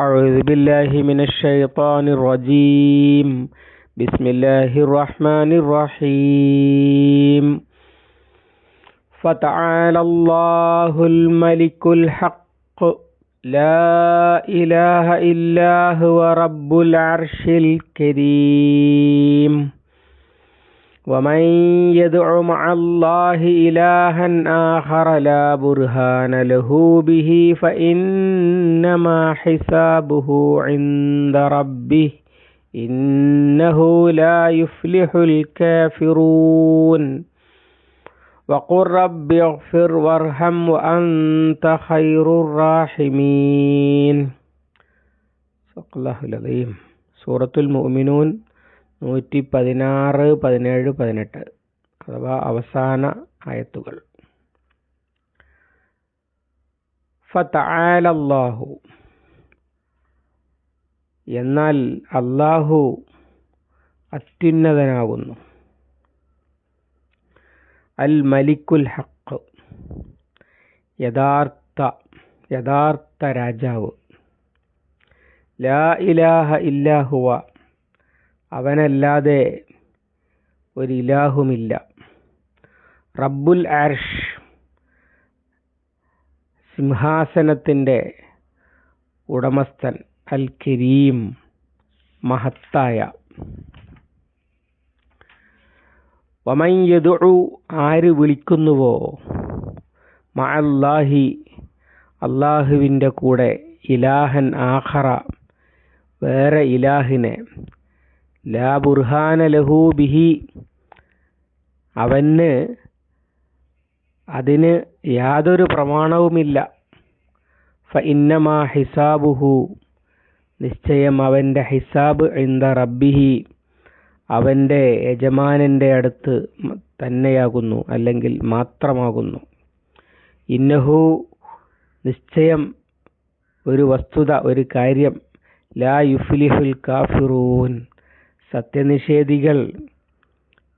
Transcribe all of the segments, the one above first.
أعوذ بالله من الشيطان الرجيم. بسم الله الرحمن الرحيم. فتعالى الله الملك الحق. لا إله إلا هو رب العرش الكريم. ومن يدع مع الله إلها آخر لا برهان له به فإنما حسابه عند ربه إنه لا يفلح الكافرون وقل رب اغفر وارحم وأنت خير الراحمين صدق الله العظيم. سورة المؤمنون. നൂറ്റി പതിനാറ് പതിനേഴ് പതിനെട്ട്. അഥവാ അവസാന ആയത്തുകൾ. ഫതആലല്ലാഹു. എന്നാൽ അള്ളാഹു അത്യുന്നതനാകുന്നു. അൽ മലിക്കുൽ ഹക്ക് യഥാർത്ഥ യഥാർത്ഥ രാജാവ്. ലാ ഇലാഹ ഇല്ലാഹുവ. അവനല്ലാതെ ഒരു ഇലാഹുമില്ല. റബ്ബുൽ ആർഷ് സിംഹാസനത്തിന്റെ ഉടമസ്ഥൻ അൽ കരീം മഹത്തായ വമയ്യതു ആര് വിളിക്കുന്നുവോ? മഅല്ലാഹി അള്ളാഹുവിന്റെ കൂടെ ഇലാഹൻ ആഹറ വേറെ ഇലാഹിനെ ലാ ബുർഹാന ലഹു ബിഹി. അവന് അതിന് യാതൊരു പ്രമാണവുമില്ല. ഫ ഇന്നമാ ഹിസാബുഹു. നിശ്ചയം അവന്റെ ഹിസാബ് ഇന്ത റബ്ബിഹി. അവന്റെ യജമാനന്റെ അടുത്ത് തന്നെയാകുന്നു അല്ലെങ്കിൽ മാത്രമാകുന്നു. ഇന്നഹു നിശ്ചയം ഒരു വസ്തുത ഒരു കാര്യം. ലാ യുഫ്ലിഹുൽ കാഫിറൂൻ. സത്യനിഷേധികൾ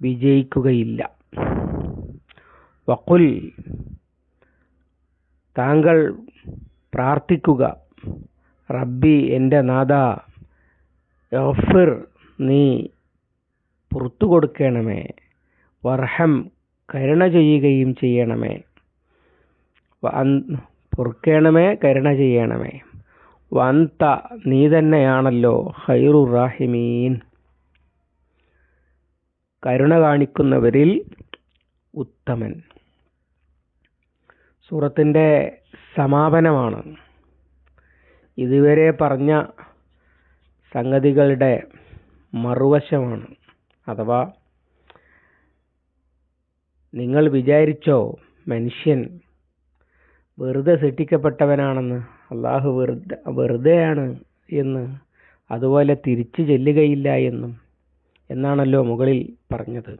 വിജയിക്കുകയില്ല. വക്കുൽ താങ്കൾ പ്രാർത്ഥിക്കുക റബ്ബി എന്റെ നാഥ ഗഫിർ നീ പുറത്തു കൊടുക്കണമേ വർഹം കരുണ ചെയ്യുകയും ചെയ്യണമേ പൊറുക്കണമേ കരുണ ചെയ്യണമേ വന്ത നീ തന്നെയാണല്ലോ ഹൈറു റാഹിമീൻ. കരുണ കാണിക്കുന്നവരിൽ ഉത്തമൻ. സൂറത്തിന്റെ സമാപനമാണ്. ഇതുവരെ പറഞ്ഞ സംഗതികളുടെ മറുവശമാണ്. അഥവാ നിങ്ങൾ വിചാരിച്ചോ മനുഷ്യൻ വെറുതെ സൃഷ്ടിക്കപ്പെട്ടവനാണെന്ന് അള്ളാഹു വെറുതെ വെറുതെയാണ് എന്ന് അതുപോലെ തിരിച്ചു ചെല്ലുകയില്ല എന്നും എന്നാണല്ലോ മുകളിൽ പറഞ്ഞത്.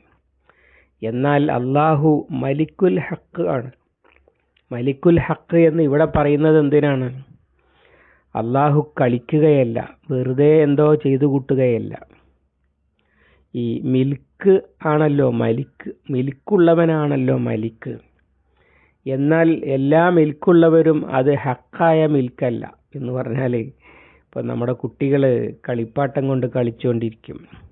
എന്നാൽ അള്ളാഹു മലിക്കുൽ ഹക്ക് ആണ്. മലിക്കുൽ ഹക്ക് എന്ന് ഇവിടെ പറയുന്നത് എന്തിനാണ്? അള്ളാഹു കളിക്കുകയല്ല വെറുതെ എന്തോ ചെയ്തു കൂട്ടുകയല്ല. ഈ മിൽക്ക് ആണല്ലോ മലിക്ക് മിൽക്കുള്ളവനാണല്ലോ മലിക്ക്. എന്നാൽ എല്ലാ മിൽക്കുള്ളവരും അത് ഹക്കായ മിൽക്കല്ല എന്ന് പറഞ്ഞാൽ ഇപ്പം നമ്മുടെ കുട്ടികൾ കളിപ്പാട്ടം കൊണ്ട് കളിച്ചുകൊണ്ടിരിക്കും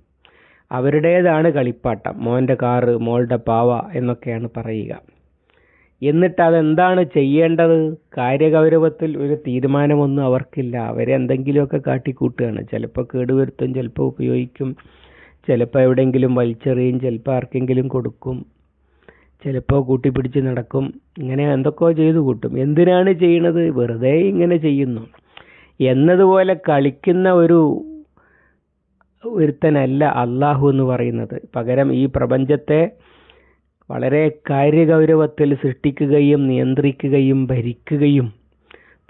അവരുടേതാണ് കളിപ്പാട്ടം. മോന്റെ കാറ് മോളുടെ പാവ എന്നൊക്കെയാണ് പറയുക. എന്നിട്ട് അതെന്താണ് ചെയ്യേണ്ടത്? കാര്യഗൗരവത്തിൽ ഒരു തീരുമാനമൊന്നും അവർക്കില്ല. അവരെന്തെങ്കിലുമൊക്കെ കാട്ടിക്കൂട്ടുകയാണ്. ചിലപ്പോൾ കേടുവരുത്തും ചിലപ്പോൾ ഉപയോഗിക്കും. ചിലപ്പോൾ എവിടെയെങ്കിലും വലിച്ചെറിയും ചിലപ്പോൾ ആർക്കെങ്കിലും കൊടുക്കും. ചിലപ്പോൾ കൂട്ടിപ്പിടിച്ച് നടക്കും. ഇങ്ങനെ എന്തൊക്കെയോ ചെയ്തു കൂട്ടും. എന്തിനാണ് ചെയ്യണത്? വെറുതെ ഇങ്ങനെ ചെയ്യുന്നു. എന്നതുപോലെ കളിക്കുന്ന ഒരു ഒരുത്തനല്ല അള്ളാഹു എന്ന് പറയുന്നത്. പകരം ഈ പ്രപഞ്ചത്തെ വളരെ കാര്യഗൗരവത്തിൽ സൃഷ്ടിക്കുകയും നിയന്ത്രിക്കുകയും ഭരിക്കുകയും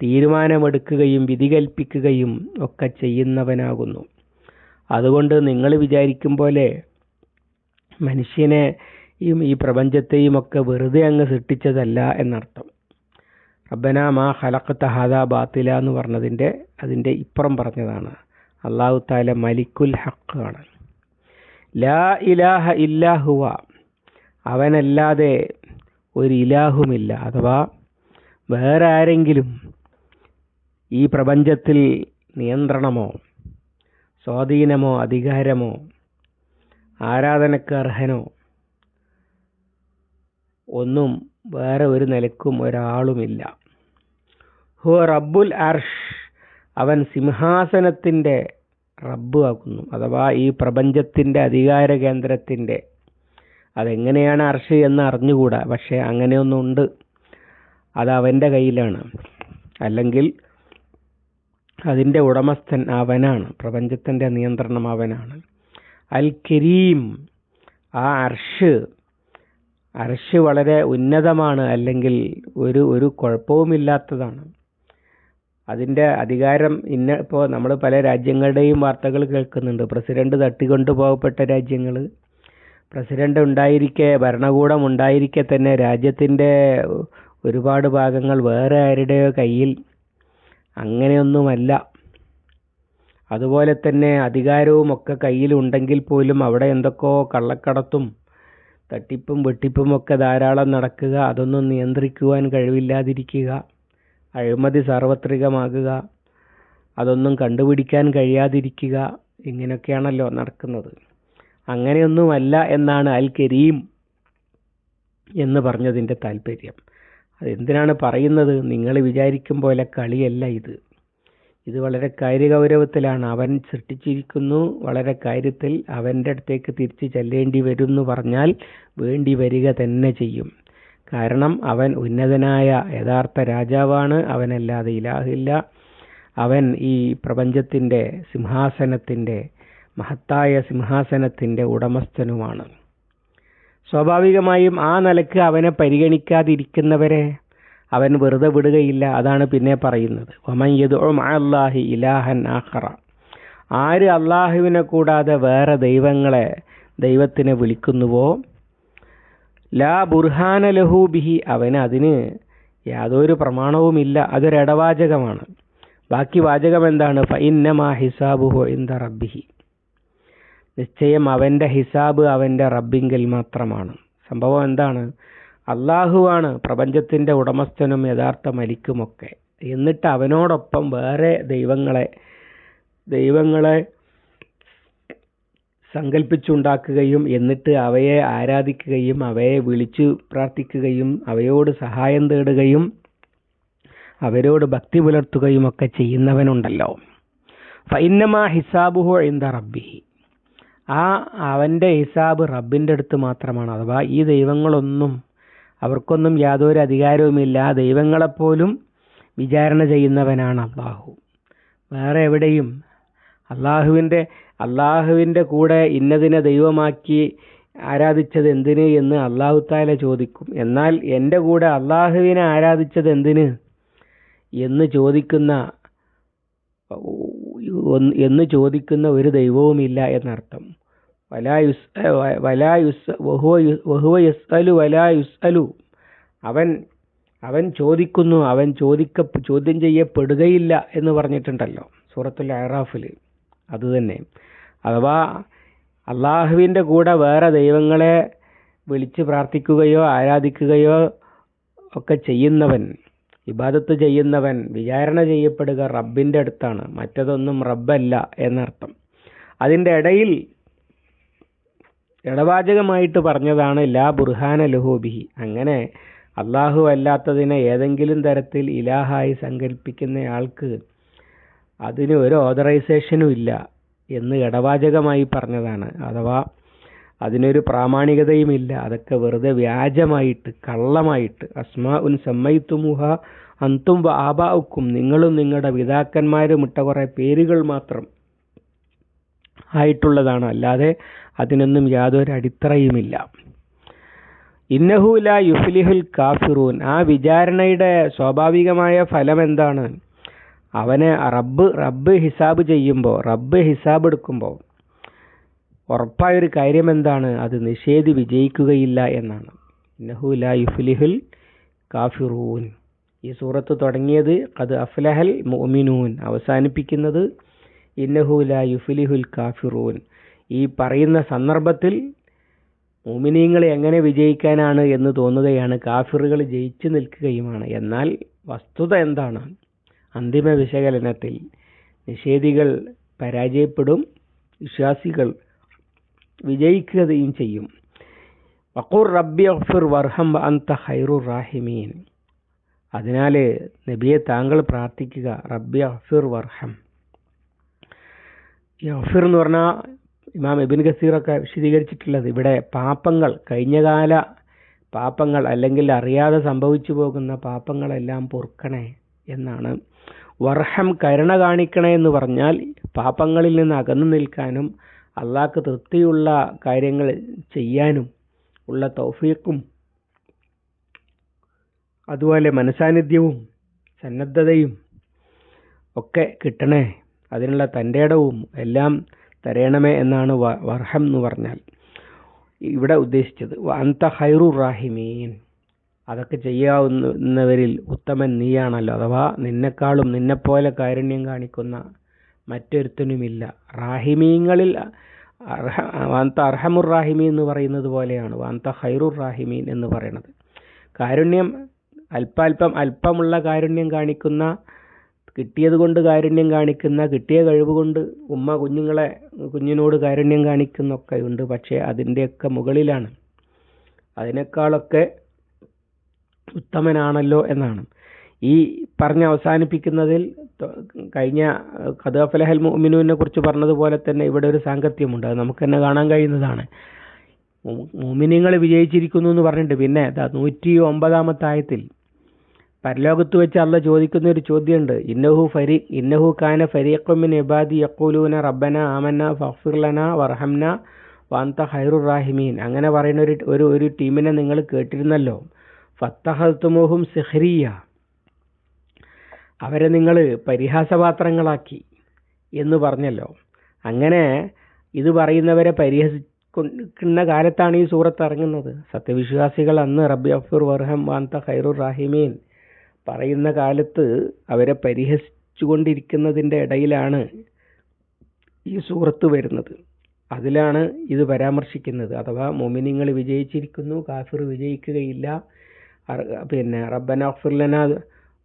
തീരുമാനമെടുക്കുകയും വിധി കൽപ്പിക്കുകയും ഒക്കെ ചെയ്യുന്നവനാകുന്നു. അതുകൊണ്ട് നിങ്ങൾ വിചാരിക്കും പോലെ മനുഷ്യനെ ഈ പ്രപഞ്ചത്തെയും ഒക്കെ വെറുതെ അങ്ങ് സൃഷ്ടിച്ചതല്ല എന്നർത്ഥം. റബ്ബന മാ ഹലക്കത്ത ഹാദാ ബാത്തില എന്ന് പറഞ്ഞതിന്റെ അതിന്റെ ഇപ്പുറം പറഞ്ഞതാണ്. അള്ളാഹു താല മലിക്കുൽ ഹക്ക് ആണ് ലാ ഇലാഹ ഇല്ലാഹുവ അവനല്ലാതെ ഒരു ഇലാഹുമില്ല. അഥവാ വേറെ ആരെങ്കിലും ഈ പ്രപഞ്ചത്തിൽ നിയന്ത്രണമോ സ്വാധീനമോ അധികാരമോ ആരാധനക്ക് അർഹനോ ഒന്നും വേറെ ഒരു നിലക്കും ഒരാളുമില്ല. ഹു റബ്ബുൽ അർഷ്. അവൻ സിംഹാസനത്തിന്റെ റബ്ബ് ആക്കുന്നു അഥവാ ഈ പ്രപഞ്ചത്തിന്റെ അധികാര കേന്ദ്രത്തിന്റെ. അതെങ്ങനെയാണ് അർഷ് എന്ന് അറിഞ്ഞുകൂടാ. പക്ഷേ അങ്ങനെയൊന്നുണ്ട്. അത് അവന്റെ കയ്യിലാണ്. അല്ലെങ്കിൽ അതിന്റെ ഉടമസ്ഥൻ അവനാണ്. പ്രപഞ്ചത്തിന്റെ നിയന്ത്രണം അവനാണ്. അൽ കരീം ആ അർഷ്. അർഷ് വളരെ ഉന്നതമാണ്. അല്ലെങ്കിൽ ഒരു ഒരു കുഴപ്പവുമില്ലാത്തതാണ്. അതിന്റെ അധികാരം ഇന്ന ഇപ്പോൾ നമ്മൾ പല രാജ്യങ്ങളുടെയും വാർത്തകൾ കേൾക്കുന്നുണ്ട്. പ്രസിഡന്റ് തട്ടിക്കൊണ്ടു പോകപ്പെട്ട രാജ്യങ്ങൾ പ്രസിഡന്റ് ഉണ്ടായിരിക്കെ ഭരണകൂടം ഉണ്ടായിരിക്കെ തന്നെ രാജ്യത്തിന്റെ ഒരുപാട് ഭാഗങ്ങൾ വേറെ ആരുടെയോ കയ്യിൽ അങ്ങനെയൊന്നുമല്ല. അതുപോലെ തന്നെ അധികാരവും ഒക്കെ കയ്യിലുണ്ടെങ്കിൽ പോലും അവിടെ എന്തൊക്കെയോ കള്ളക്കടത്തും തട്ടിപ്പും വെട്ടിപ്പും ഒക്കെ ധാരാളം നടക്കുക അതൊന്നും നിയന്ത്രിക്കുവാൻ കഴിവില്ലാതിരിക്കുക. അഴിമതി സാർവത്രികമാകുക അതൊന്നും കണ്ടുപിടിക്കാൻ കഴിയാതിരിക്കുക ഇങ്ങനെയൊക്കെയാണല്ലോ നടക്കുന്നത്. അങ്ങനെയൊന്നുമല്ല എന്നാണ് അൽ കരീം എന്ന് പറഞ്ഞതിന്റെ താല്പര്യം അതെന്തിനാണ് പറയുന്നത്? നിങ്ങൾ വിചാരിക്കും പോലെ കളിയല്ല ഇത്. ഇത് വളരെ കാര്യഗൗരവത്തിലാണ്. അവൻ സൃഷ്ടിച്ചിരിക്കുന്നു വളരെ കാര്യത്തിൽ അവന്റെ അടുത്തേക്ക് തിരിച്ചു ചെല്ലേണ്ടി വരും എന്ന് പറഞ്ഞാൽ വേണ്ടി വരിക തന്നെ ചെയ്യും. കാരണം അവൻ ഉന്നതനായ യഥാർത്ഥ രാജാവാണ് അവനല്ലാതെ ഇലാഹില്ല. അവൻ ഈ പ്രപഞ്ചത്തിന്റെ സിംഹാസനത്തിന്റെ മഹത്തായ സിംഹാസനത്തിന്റെ ഉടമസ്ഥനുമാണ്. സ്വാഭാവികമായും ആ നിലയ്ക്ക് അവനെ പരിഗണിക്കാതിരിക്കുന്നവരെ അവൻ വെറുതെ വിടുകയില്ല അതാണ് പിന്നെ പറയുന്നത്. അള്ളാഹി ഇലാഹൻ ആഖറ. ആര് അള്ളാഹുവിനെ കൂടാതെ വേറെ ദൈവങ്ങളെ ദൈവത്തിനെ വിളിക്കുന്നുവോ ലാ ബുർഹാന ലഹു ബിഹി. അവന് അതിന് യാതൊരു പ്രമാണവുമില്ല. അതൊരിടവാചകമാണ് ബാക്കി വാചകം എന്താണ്? ഫൈന്നമാ ഹിസാബുഹു ഇന്ദ റബ്ബിഹി. നിശ്ചയം അവന്റെ ഹിസാബ് അവന്റെ റബ്ബിങ്കിൽ മാത്രമാണ്. സംഭവം എന്താണ്? അള്ളാഹുവാണ് പ്രപഞ്ചത്തിന്റെ ഉടമസ്ഥനും യഥാർത്ഥ മലിക്കുമൊക്കെ. എന്നിട്ട് അവനോടൊപ്പം വേറെ ദൈവങ്ങളെ ദൈവങ്ങളെ സങ്കല്പിച്ചുണ്ടാക്കുകയും എന്നിട്ട് അവയെ ആരാധിക്കുകയും അവയെ വിളിച്ചു പ്രാർത്ഥിക്കുകയും അവയോട് സഹായം തേടുകയും അവരോട് ഭക്തി പുലർത്തുകയും ഒക്കെ ചെയ്യുന്നവനുണ്ടല്ലോ. ഫൈന്നമാ ഹിസാബുഹു ഇന്ദ റബ്ബിഹി. ആ അവന്റെ ഹിസാബ് റബ്ബിന്റെ അടുത്ത് മാത്രമാണ്. അഥവാ ഈ ദൈവങ്ങളൊന്നും അവർക്കൊന്നും യാതൊരു അധികാരവുമില്ല. ദൈവങ്ങളെപ്പോലും വിചാരണ ചെയ്യുന്നവനാണ് അള്ളാഹു. വേറെ എവിടെയും അള്ളാഹുവിന്റെ അള്ളാഹുവിന്റെ കൂടെ ഇന്നതിനെ ദൈവമാക്കി ആരാധിച്ചത് എന്തിന് എന്ന് അള്ളാഹു താല ചോദിക്കും. എന്നാൽ എന്റെ കൂടെ അള്ളാഹുവിനെ ആരാധിച്ചത് എന്തിന് എന്ന് ചോദിക്കുന്ന എന്ന് ചോദിക്കുന്ന ഒരു ദൈവവുമില്ല എന്നർത്ഥം. വലാ യുസ് യുസ് വഹുവ യുസ്അലു വലാ അവൻ അവൻ ചോദിക്കുന്നു അവൻ ചോദിക്ക ചോദ്യം ചെയ്യപ്പെടുകയില്ല എന്ന് പറഞ്ഞിട്ടുണ്ടല്ലോ. സൂറത്തുൽ അറാഫിൽ അതുതന്നെ അഥവാ അള്ളാഹുവിന്റെ കൂടെ വേറെ ദൈവങ്ങളെ വിളിച്ച് പ്രാർത്ഥിക്കുകയോ ആരാധിക്കുകയോ ഒക്കെ ചെയ്യുന്നവൻ ഇബാദത്ത് ചെയ്യുന്നവൻ വിചാരണ ചെയ്യപ്പെടുക റബ്ബിന്റെ അടുത്താണ്. മറ്റതൊന്നും റബ്ബല്ല എന്നർത്ഥം. അതിന്റെ ഇടയിൽ ഇടവാചകമായിട്ട് പറഞ്ഞതാണ് ലാ ബുർഹാന ലഹോബിഹി അങ്ങനെ അള്ളാഹു അല്ലാത്തതിനെ ഏതെങ്കിലും തരത്തിൽ ഇലാഹായി സങ്കല്പിക്കുന്നയാൾക്ക് അതിന് ഒരു ഓതറൈസേഷനും ഇല്ല. എന്ന് ഇടവാചകമായി പറഞ്ഞതാണ്. അഥവാ അതിനൊരു പ്രാമാണികതയുമില്ല അതൊക്കെ വെറുതെ വ്യാജമായിട്ട് കള്ളമായിട്ട്. അസ്മാ ഉൻ സമ്മയിത്തുമുഹ അന്തും ആബാവുക്കും നിങ്ങളും നിങ്ങളുടെ പിതാക്കന്മാരും ഇട്ട കുറേ പേരുകൾ മാത്രം ആയിട്ടുള്ളതാണ്. അല്ലാതെ അതിനൊന്നും യാതൊരു അടിത്തറയുമില്ല. ഇന്നഹുല യുഫ്ലിഹുൽ കാഫിറൂൻ. ആ വിചാരണയുടെ സ്വാഭാവികമായ ഫലം എന്താണ് അവനെ റബ്ബ് റബ്ബ് ഹിസാബ് ചെയ്യുമ്പോൾ റബ്ബ് ഹിസാബ് എടുക്കുമ്പോൾ ഉറപ്പായൊരു കാര്യം എന്താണ് അത് നിഷേധി വിജയിക്കുകയില്ല എന്നാണ്. ഇന്നഹുല യുഫ്ലിഹുൽ കാഫിറൂൻ. ഈ സൂറത്ത് തുടങ്ങിയത് അത് അഫ്ലഹൽ മൊമിനൂൻ അവസാനിപ്പിക്കുന്നത് ഇന്നഹു ലാ യുഫ്ലിഹുൽ കാഫിറൂൻ. ഈ പറയുന്ന സന്ദർഭത്തിൽ മോമിനീങ്ങൾ എങ്ങനെ വിജയിക്കാനാണ് എന്ന് തോന്നുകയാണ്. കാഫിറുകൾ ജയിച്ചു നിൽക്കുകയുമാണ്. എന്നാൽ വസ്തുത എന്താണ്? അന്തിമ വിശകലനത്തിൽ നിഷേധികൾ പരാജയപ്പെടും വിശ്വാസികൾ വിജയിക്കുകയും ചെയ്യും. വഖൂർ റബ്ബി അഫുർ വർഹം അന്ത ഹൈറു റാഹിമീൻ. അതിനാൽ നബിയെ താങ്കൾ പ്രാർത്ഥിക്കുക റബ്ബി അഫുർ വർഹം. ഈ അഫിർ എന്ന് പറഞ്ഞാൽ ഇമാം എബിൻ ഗസീറൊക്കെ വിശദീകരിച്ചിട്ടുള്ളത് ഇവിടെ പാപങ്ങൾ കഴിഞ്ഞകാല പാപങ്ങൾ അല്ലെങ്കിൽ അറിയാതെ സംഭവിച്ചു പോകുന്ന പാപങ്ങളെല്ലാം പൊറുക്കണേ എന്നാണ്. വർഹം കരുണ കാണിക്കണേ എന്ന് പറഞ്ഞാൽ പാപങ്ങളിൽ നിന്ന് അകന്നു നിൽക്കാനും അള്ളാഹ്ക്ക് തൃപ്തിയുള്ള കാര്യങ്ങൾ ചെയ്യാനും ഉള്ള തൗഫീഖും അതുപോലെ മനസാന്നിധ്യവും സന്നദ്ധതയും ഒക്കെ കിട്ടണേ. അതിനുള്ള തന്റെ ഇടവും എല്ലാം തരയണമേ എന്നാണ് വർഹം എന്ന് പറഞ്ഞാൽ ഇവിടെ ഉദ്ദേശിച്ചത്. അന്ത ഹൈറു റാഹിമീൻ. അതൊക്കെ ചെയ്യാവുന്നവരിൽ ഉത്തമൻ നീയാണല്ലോ. അഥവാ നിന്നെക്കാളും നിന്നെപ്പോലെ കാരുണ്യം കാണിക്കുന്ന മറ്റൊരുത്തനുമില്ല. റാഹിമീങ്ങളിൽ വാന്ത അർഹമുർ റാഹിമീൻ എന്ന് പറയുന്നത് പോലെയാണ്. വാന്ത ഹൈറുർ റാഹിമീൻ എന്ന് പറയുന്നത് കാരുണ്യം അല്പാൽപ്പം അല്പമുള്ള കാരുണ്യം കാണിക്കുന്ന കിട്ടിയത് കൊണ്ട് കാരുണ്യം കാണിക്കുന്ന കിട്ടിയ കഴിവ് കൊണ്ട് ഉമ്മ കുഞ്ഞുങ്ങളെ കുഞ്ഞിനോട് കാരുണ്യം കാണിക്കുന്നൊക്കെ ഉണ്ട്. പക്ഷേ അതിന്റെയൊക്കെ മുകളിലാണ്. അതിനേക്കാളൊക്കെ ഉത്തമനാണല്ലോ എന്നാണ്. ഈ പറഞ്ഞ് അവസാനിപ്പിക്കുന്നതിൽ കഴിഞ്ഞ കഥാഫലഹൽ മോമിനുവിനെ കുറിച്ച് പറഞ്ഞതുപോലെ തന്നെ ഇവിടെ ഒരു സാങ്കത്യമുണ്ട്. അത് നമുക്ക് തന്നെ കാണാൻ കഴിയുന്നതാണ്. മോമിനിങ്ങൾ വിജയിച്ചിരിക്കുന്നു എന്ന് പറഞ്ഞിട്ട് പിന്നെ നൂറ്റി ഒമ്പതാമത്തെ ആയത്തിൽ പരലോകത്ത് വെച്ച് അല്ല ചോദിക്കുന്ന ഒരു ചോദ്യമുണ്ട്. ഇന്നഹു ഫരി ഇന്നഹു കാന ഫരീഖുമിൻ ഇബാദി യഖൂലൂന റബ്ബന ആമന ഫഫിർലന വർഹംന വാന്ത ഹൈറുർ റാഹിമീൻ. അങ്ങനെ പറയുന്ന ഒരു ഒരു ടീമിനെ നിങ്ങൾ കേട്ടിരുന്നല്ലോ. ഫത്തഹത്തുമുഹും സെഹ്രിയ. അവരെ നിങ്ങൾ പരിഹാസപാത്രങ്ങളാക്കി എന്ന് പറഞ്ഞല്ലോ. അങ്ങനെ ഇത് പറയുന്നവരെ പരിഹസിക്കുന്ന കാലത്താണ് ഈ സൂറത്ത് ഇറങ്ങുന്നത്. സത്യവിശ്വാസികൾ അന്ന് റബ്ബി അഫുർ വർഹം വാന്ത ഖൈറുർ റാഹിമീൻ പറയുന്ന കാലത്ത് അവരെ പരിഹസിച്ചുകൊണ്ടിരിക്കുന്നതിന്റെ ഇടയിലാണ് ഈ സൂറത്ത് വരുന്നത്. അതിലാണ് ഇത് പരാമർശിക്കുന്നത്. അഥവാ മൊമിനിങ്ങൾ വിജയിച്ചിരിക്കുന്നു കാഫിർ വിജയിക്കുകയില്ല പിന്നെ റബ്ബന അഫുർലന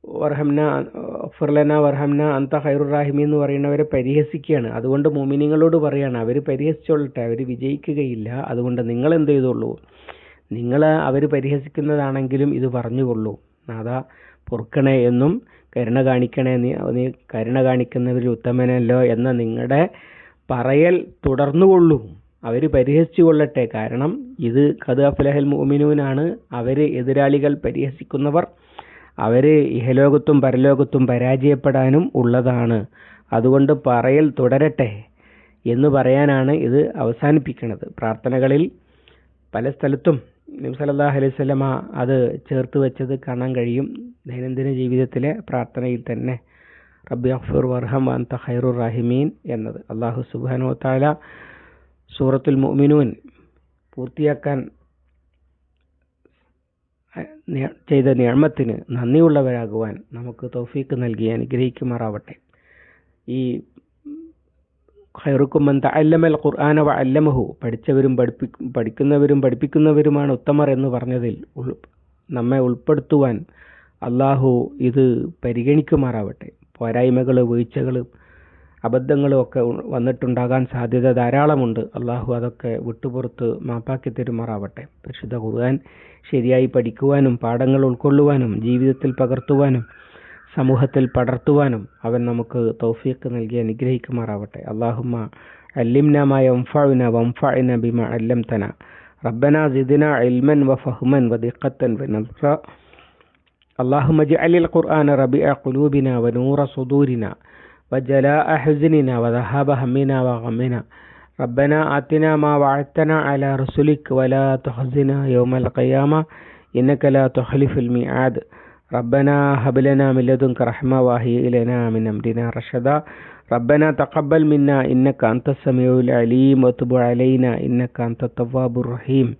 വർഹംന അഫുർലന വർഹംന അന്ത ഖൈറുർ റാഹിമി എന്ന് പറയുന്നവരെ പരിഹസിക്കുകയാണ്. അതുകൊണ്ട് മോമിനിങ്ങളോട് പറയാണ് അവർ പരിഹസിച്ചോളട്ടെ അവർ വിജയിക്കുകയില്ല. അതുകൊണ്ട് നിങ്ങൾ എന്ത് ചെയ്തോളൂ? നിങ്ങൾ അവർ പരിഹസിക്കുന്നതാണെങ്കിലും ഇത് പറഞ്ഞുകൊള്ളൂ. നാദാ പൊറുക്കണേ എന്നും കരുണ കാണിക്കണേ നീ കരുണ കാണിക്കുന്നവരിൽ ഉത്തമനല്ലോ എന്ന നിങ്ങളുടെ പറയൽ തുടർന്നുകൊള്ളൂ. അവർ പരിഹസിച്ചു കൊള്ളട്ടെ കാരണം ഇത് കത് അഫ്ലഹൽ മുഅ്മിനൂനാണ്. അവർ എതിരാളികൾ പരിഹസിക്കുന്നവർ. അവർ ഇഹലോകത്തും പരലോകത്തും പരാജയപ്പെടാനും ഉള്ളതാണ്. അതുകൊണ്ട് പറയൽ തുടരട്ടെ എന്ന് പറയാനാണ് ഇത് അവസാനിപ്പിക്കുന്നത് പ്രാർത്ഥനകളിൽ പല സ്ഥലത്തും നബി സല്ലല്ലാഹു അലൈഹി സ്വലമ അത് ചേർത്ത് വെച്ചത് കാണാൻ കഴിയും. ദൈനംദിന ജീവിതത്തിലെ പ്രാർത്ഥനയിൽ തന്നെ. റബ്ബി അഫ്ഫുർ വർഹം അന്ത ഖൈറുർ റാഹിമീൻ എന്നത്. അള്ളാഹു സുബാനോ വതആല സൂറത്തുൽ മുഅ്മിനൂൻ പൂർത്തിയാക്കാൻ ചെയ്ത നിയമത്തിന് നന്ദിയുള്ളവരാകുവാൻ നമുക്ക് തൗഫീക്ക് നൽകി അനുഗ്രഹിക്കുമാറാവട്ടെ. ഈ ഖൈറുക്കും തഅല്ലമൽ ഖുർആന വ അല്ലമഹു പഠിച്ചവരും പഠിപ്പി പഠിക്കുന്നവരും പഠിപ്പിക്കുന്നവരുമാണ് ഉത്തമർ എന്ന് പറഞ്ഞതിൽ നമ്മെ ഉൾപ്പെടുത്തുവാൻ അള്ളാഹു ഇത് പരിഗണിക്കുമാറാവട്ടെ. പോരായ്മകൾ വീഴ്ചകൾ അബദ്ധങ്ങളും ഒക്കെ വന്നിട്ടുണ്ടാകാൻ സാധ്യത ധാരാളമുണ്ട് അള്ളാഹു അതൊക്കെ വിട്ടുപുറത്ത് മാപ്പാക്കി തരുമാറാവട്ടെ പരിശുദ്ധ ഖുർആൻ ശരിയായി പഠിക്കുവാനും പാഠങ്ങൾ ഉൾക്കൊള്ളുവാനും ജീവിതത്തിൽ പകർത്തുവാനും സമൂഹത്തിൽ പടർത്തുവാനും അവൻ നമുക്ക് തൗഫീഖ് നൽകി അനുഗ്രഹിക്കുമാറാവട്ടെ അള്ളാഹുമ്മ അല്ലിംന മാ യൻഫഉന വൻഫഅന ബിമ അല്ലംതന ربنا زدنا علما وفهما ودقة ونصرا اللهم اجعل القرآن ربيع قلوبنا ونور صدورنا وجلاء حزننا وذهاب همنا وغمنا. ربنا آتنا ما وعدتنا على رسلك ولا تخزنا يوم القيامة. إنك لا تخلف الميعاد. ربنا هب لنا من لدنك رحمة وهي إلينا من أمرنا رشدا. ربنا تقبل منا إنك أنت السميع العليم. وتب علينا إنك أنت التواب الرحيم.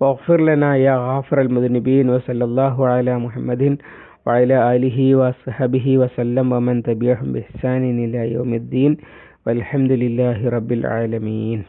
واغفر لنا يا غافر المذنبين. وصلى الله على محمد وعلى آله وصحبه وسلم ومن تبعهم بإحسان إلى يوم الدين والحمد لله رب العالمين